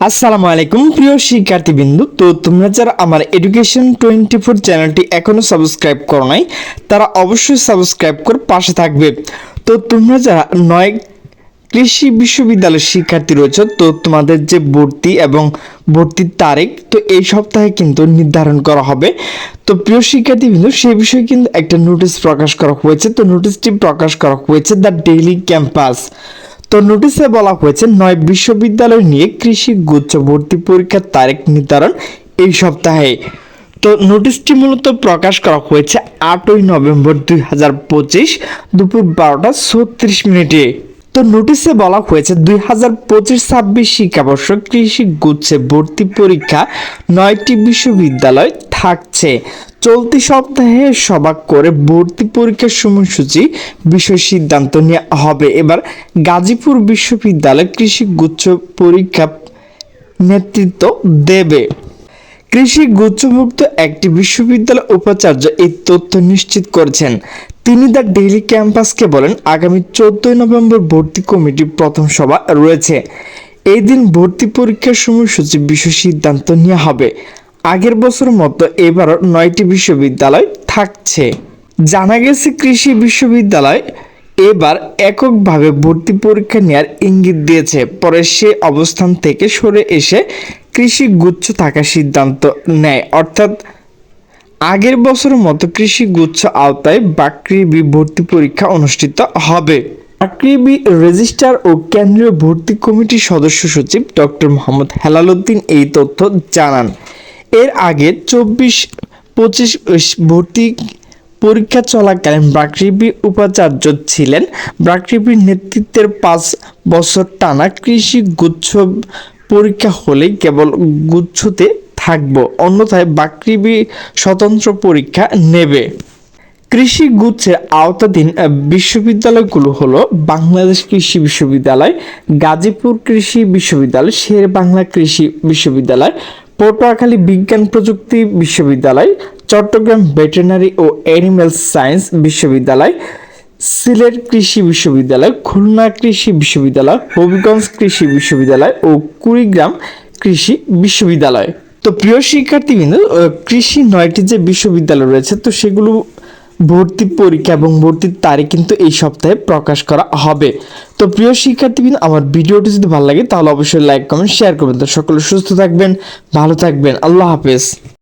আসসালামু আলাইকুম, প্রিয় শিক্ষার্থীবৃন্দু। তো তোমরা যারা আমার এডুকেশন টোয়েন্টি ফোর চ্যানেলটি এখনও সাবস্ক্রাইব করো নাই, তারা অবশ্যই সাবস্ক্রাইব করে পাশে থাকবে। তো তোমরা যারা নয় কৃষি বিশ্ববিদ্যালয়ের শিক্ষার্থী রয়েছে, তো তোমাদের যে ভর্তি এবং ভর্তির তারিখ, তো এই সপ্তাহে কিন্তু নির্ধারণ করা হবে। তো প্রিয় শিক্ষার্থীবৃন্দ সেই বিষয়ে কিন্তু একটা নোটিশ প্রকাশ করা হয়েছে। তো নোটিশটি প্রকাশ করা হয়েছে দ্য ডেইলি ক্যাম্পাস। তো নোটিশে বলা হয়েছে, নয় বিশ্ববিদ্যালয় নিয়ে কৃষি গুচ্ছ ভর্তি পরীক্ষার তারিখ নির্ধারণ এই সপ্তাহে। তো নোটিশটি মূলত প্রকাশ করা হয়েছে আটই নভেম্বর দুই হাজার পঁচিশ দুপুর বারোটা ছত্রিশ মিনিটে। তো নোটিশে বলা হয়েছে, দুই হাজার পঁচিশ ছাব্বিশ শিক্ষাবর্ষ কৃষি গুচ্ছে ভর্তি পরীক্ষা নয়টি বিশ্ববিদ্যালয় থাকছে। চলতি সপ্তাহে সভা করে ভর্তি পরীক্ষার সময়সূচি বিষয় সিদ্ধান্ত নেওয়া হবে। এবার গাজীপুর বিশ্ববিদ্যালয় কৃষি গুচ্ছ পরীক্ষা নেতৃত্ব দেবে। কৃষি গুচ্ছভুক্ত একটি বিশ্ববিদ্যালয় উপাচার্য এই তথ্য নিশ্চিত করেছেন। তিনি দ্য ডেইলি ক্যাম্পাসকে বলেন, আগামী চোদ্দই নভেম্বর ভর্তি কমিটির প্রথম সভা রয়েছে। এই দিন ভর্তি পরীক্ষার সময়সূচি বিষয় সিদ্ধান্ত নেওয়া হবে। আগের বছর মতো এবারও নয়টি বিশ্ববিদ্যালয় থাকছে। জানা গেছে, কৃষি বিশ্ববিদ্যালয় এবার এককভাবে ভর্তি পরীক্ষা নেওয়ার ইঙ্গিত দিয়েছে। পরে সে অবস্থান থেকে সরে এসে কৃষি গুচ্ছ থাকার সিদ্ধান্ত নেয়। অর্থাৎ, আগের বছরের মতো কৃষি গুচ্ছ আওতায় বাকৃবি ভর্তি পরীক্ষা অনুষ্ঠিত হবে। বাকৃবি রেজিস্ট্রার ও কেন্দ্রীয় ভর্তি কমিটির সদস্য সচিব ডক্টর মোহাম্মদ হেলালুদ্দিন এই তথ্য জানান। এর আগে চব্বিশ, পঁচিশ ভর্তি পরীক্ষা চলাকালীন ব্রাকৃবি উপাচার্য ছিলেন। ব্রাকৃবির নেতৃত্বের পাঁচ বছর টানা কৃষি গুচ্ছ পরীক্ষা হলেই কেবল গুচ্ছতে থাকব, অন্যথায় বাকৃবি স্বতন্ত্র পরীক্ষা নেবে। কৃষি গুচ্ছের আওতাধীন বিশ্ববিদ্যালয়গুলো হলো বাংলাদেশ কৃষি বিশ্ববিদ্যালয়, গাজীপুর কৃষি বিশ্ববিদ্যালয়, শের বাংলা কৃষি বিশ্ববিদ্যালয় পটুয়াখালী বিজ্ঞান প্রযুক্তি বিশ্ববিদ্যালয়, চট্টগ্রাম ভেটেরিনারি ও অ্যানিম্যাল সায়েন্স বিশ্ববিদ্যালয়, সিলেট কৃষি বিশ্ববিদ্যালয়, খুলনা কৃষি বিশ্ববিদ্যালয়, হবিগঞ্জ কৃষি বিশ্ববিদ্যালয় ও কুড়িগ্রাম কৃষি বিশ্ববিদ্যালয়। তো প্রিয় শিক্ষার্থীবৃন্দ কৃষি নয়টি যে বিশ্ববিদ্যালয় রয়েছে, তো সেগুলো ভর্তি পরীক্ষা এবং ভর্তির তারিখ কিন্তু এই সপ্তাহে প্রকাশ করা হবে। তো প্রিয় শিক্ষার্থীবৃন্দ, আমার ভিডিওটি যদি ভালো লাগে তাহলে অবশ্যই লাইক কমেন্ট শেয়ার করবেন। তো সকলে সুস্থ থাকবেন, ভালো থাকবেন। আল্লাহ হাফেজ।